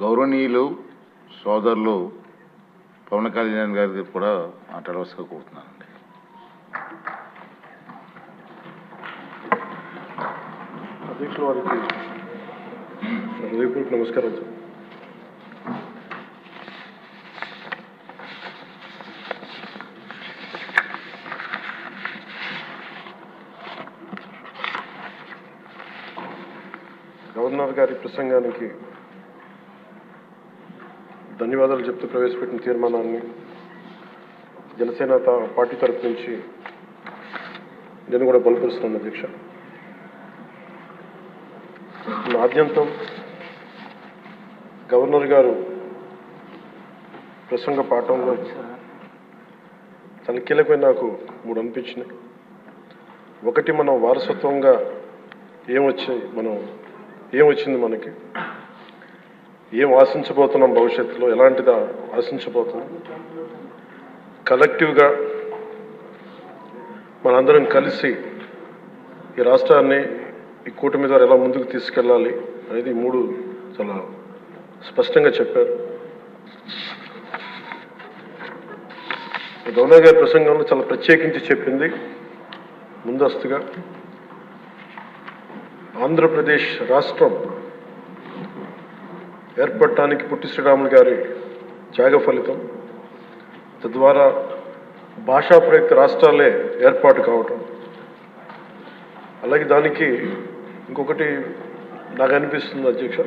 గౌరవనీయులు సోదరులు పవన్ కళ్యాణ్ గారికి కూడా మాట్లాడవలసిగా కోరుతున్నానండి. అధ్యక్షుల వారికి హృదయపూర్వక నమస్కారం సార్. గవర్నర్ గారి ప్రసంగానికి ధన్యవాదాలు చెప్తూ ప్రవేశపెట్టిన తీర్మానాన్ని జనసేన పార్టీ తరఫు నుంచి నేను కూడా బలపరుస్తున్నాను అధ్యక్ష. ఆద్యంతం గవర్నర్ గారు ప్రసంగ పాఠంలో చాలా కీలకమైన నాకు మూడు అనిపించినాయి. ఒకటి మనం వారసత్వంగా ఏమొచ్చాయి మనం ఏం వచ్చింది మనకి? ఏం ఆశించబోతున్నాం భవిష్యత్తులో? ఎలాంటిది ఆశించబోతున్నాం? కలెక్టివ్గా మనందరం కలిసి ఈ రాష్ట్రాన్ని ఈ కూటమి ద్వారా ఎలా ముందుకు తీసుకెళ్ళాలి అనేది మూడు చాలా స్పష్టంగా చెప్పారు. గవర్నర్ గారి ప్రసంగంలో చాలా ప్రత్యేకించి చెప్పింది ముందస్తుగా. ఆంధ్రప్రదేశ్ రాష్ట్రం ఏర్పడటానికి పుట్టి శ్రీరాములు గారి త్యాగ ఫలితం తద్వారా భాషా ప్రయుక్త రాష్ట్రాలే ఏర్పాటు కావటం అలాగే దానికి ఇంకొకటి నాకు అనిపిస్తుంది అధ్యక్ష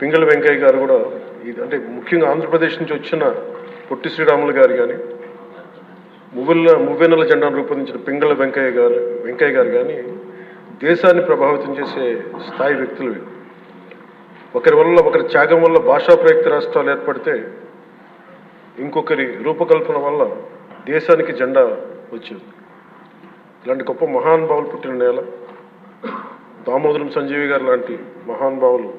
పింగళ వెంకయ్య గారు కూడా ఇది అంటే ముఖ్యంగా ఆంధ్రప్రదేశ్ నుంచి వచ్చిన పొట్టి శ్రీరాములు గారు కానీ మువ్వెల మువ్వెన్నెల జెండాను రూపొందించిన పింగళ వెంకయ్య గారు వెంకయ్య గారు కానీ దేశాన్ని ప్రభావితం చేసే స్థాయి వ్యక్తులు వీళ్ళు. ఒకరి వల్ల ఒకరి త్యాగం వల్ల భాషా ప్రయుక్త రాష్ట్రాలు ఏర్పడితే ఇంకొకరి రూపకల్పన వల్ల దేశానికి జెండా వచ్చింది. ఇలాంటి గొప్ప మహానుభావులు పుట్టిన నేల దామోదరం సంజీవి గారు లాంటి మహానుభావులు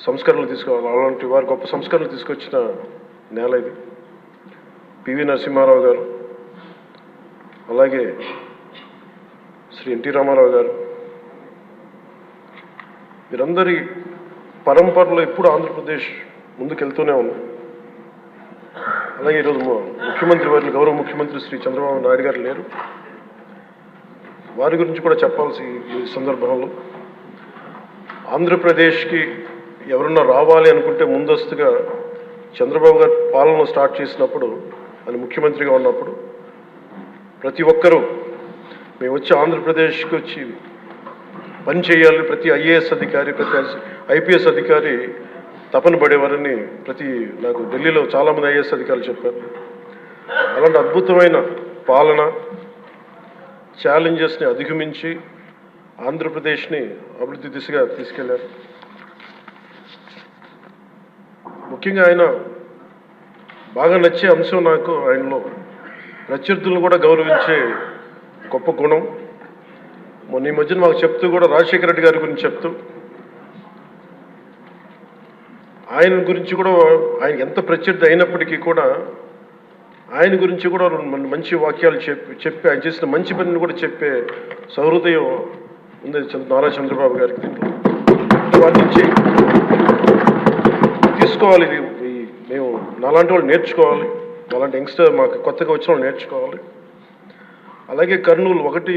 సంస్కరణలు తీసుకోవాలి. అలాంటి వారు గొప్ప సంస్కరణలు తీసుకొచ్చిన నేల ఇది. పివి నరసింహారావు గారు అలాగే శ్రీ ఎన్టీ రామారావు గారు వీరందరి పరంపరలో ఎప్పుడు ఆంధ్రప్రదేశ్ ముందుకెళ్తూనే ఉంది. అలాగే ఈరోజు ముఖ్యమంత్రి వారి గౌరవ ముఖ్యమంత్రి శ్రీ చంద్రబాబు నాయుడు గారు లేరు. వారి గురించి కూడా చెప్పాల్సి ఈ సందర్భంలో ఆంధ్రప్రదేశ్కి ఎవరన్నా రావాలి అనుకుంటే ముందస్తుగా చంద్రబాబు గారు పాలన స్టార్ట్ చేసినప్పుడు ఆయన ముఖ్యమంత్రిగా ఉన్నప్పుడు ప్రతి ఒక్కరూ మేము వచ్చి ఆంధ్రప్రదేశ్కి వచ్చి పని చేయాలి ప్రతి ఐఏఎస్ అధికారి ప్రతి ఐపీఎస్ అధికారి తపన పడేవారని ప్రతి నాకు ఢిల్లీలో చాలామంది ఐఏఎస్ అధికారులు చెప్పారు. అలాంటి అద్భుతమైన పాలన ఛాలెంజెస్ని అధిగమించి ఆంధ్రప్రదేశ్ని అభివృద్ధి దిశగా తీసుకెళ్ళారు. ముఖ్యంగా ఆయన బాగా నచ్చే అంశం నాకు ఆయనలో ప్రత్యర్థులను కూడా గౌరవించే గొప్ప గుణం. మొన్న ఈ మధ్యన మాకు చెప్తూ కూడా రాజశేఖర రెడ్డి గారి గురించి చెప్తూ ఆయన గురించి కూడా ఆయన ఎంత ప్రత్యర్థి అయినప్పటికీ కూడా ఆయన గురించి కూడా రెండు మంచి వాక్యాలు చెప్పి చెప్పి ఆయన చేసిన మంచి పనిని కూడా చెప్పే సహృదయం ఉంది నారా చంద్రబాబు గారికి దీంట్లో. వాటి నుంచి తీసుకోవాలి ఇది మేము నాలాంటి వాళ్ళు నేర్చుకోవాలి అలాంటి యంగ్స్టర్ మాకు కొత్తగా వచ్చిన వాళ్ళు నేర్చుకోవాలి అలాగే కర్నూలు ఒకటి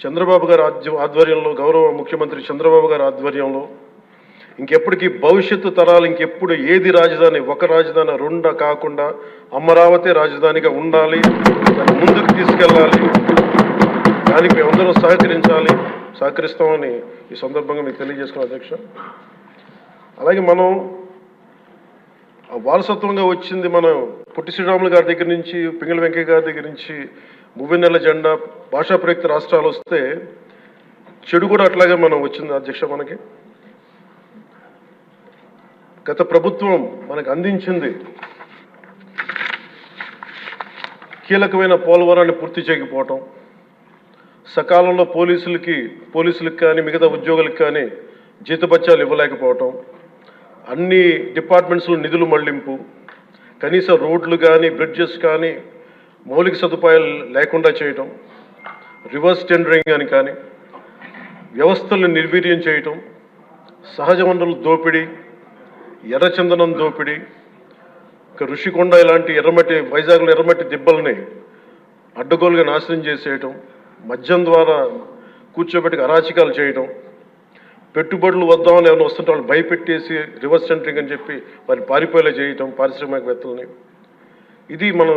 చంద్రబాబు గారి ఆధ్య- ఆధ్వర్యంలో గౌరవ ముఖ్యమంత్రి చంద్రబాబు గారి ఆధ్వర్యంలో ఇంకెప్పటికీ భవిష్యత్తు తరాలు ఇంకెప్పుడు ఏది రాజధాని ఒక రాజధాని రెండ కాకుండా అమరావతి రాజధానిగా ఉండాలి దాన్ని ముందుకు తీసుకెళ్ళాలి దానికి మేమందరం సహకరించాలి సహకరిస్తామని ఈ సందర్భంగా మీకు తెలియజేసుకున్న అధ్యక్ష. అలాగే మనం ఆ వారసత్వంగా వచ్చింది మనం పొట్టి శ్రీరాములు గారి దగ్గర నుంచి పింగళ వెంకయ్య గారి దగ్గర నుంచి మువ్వెన్నెల జెండా భాషా ప్రయుక్త రాష్ట్రాలు వస్తే చెడు కూడా అట్లాగే మనం వచ్చింది అధ్యక్ష మనకి. గత ప్రభుత్వం మనకు అందించింది కీలకమైన పోలవరాన్ని పూర్తి చేయకపోవటం సకాలంలో పోలీసులకి పోలీసులకు కానీ మిగతా ఉద్యోగులకు కానీ జీతభత్యాలు ఇవ్వలేకపోవటం అన్ని డిపార్ట్మెంట్స్లో నిధులు మళ్ళింపు కనీస రోడ్లు కానీ బ్రిడ్జెస్ కానీ మౌలిక సదుపాయాలు లేకుండా చేయటం రివర్స్ టెండరింగ్ అని కానీ వ్యవస్థలను నిర్వీర్యం చేయటం సహజ వనరుల దోపిడీ ఎర్రచందనం దోపిడీ ఇంకా ఋషికొండ ఇలాంటి ఎర్రమట్టి వైజాగ్లో ఎర్రమట్టి దిబ్బల్ని అడ్డగోలుగా నాశనం చేసేయటం మద్యం ద్వారా కూర్చోబెట్టి అరాచకాలు చేయటం పెట్టుబడులు వద్దామని ఎవరైనా వస్తుంటే వాళ్ళు భయపెట్టేసి రివర్స్ సెంటరింగ్ అని చెప్పి వారిని పారిపోయేలా చేయటం పారిశ్రామికవేత్తలని. ఇది మనం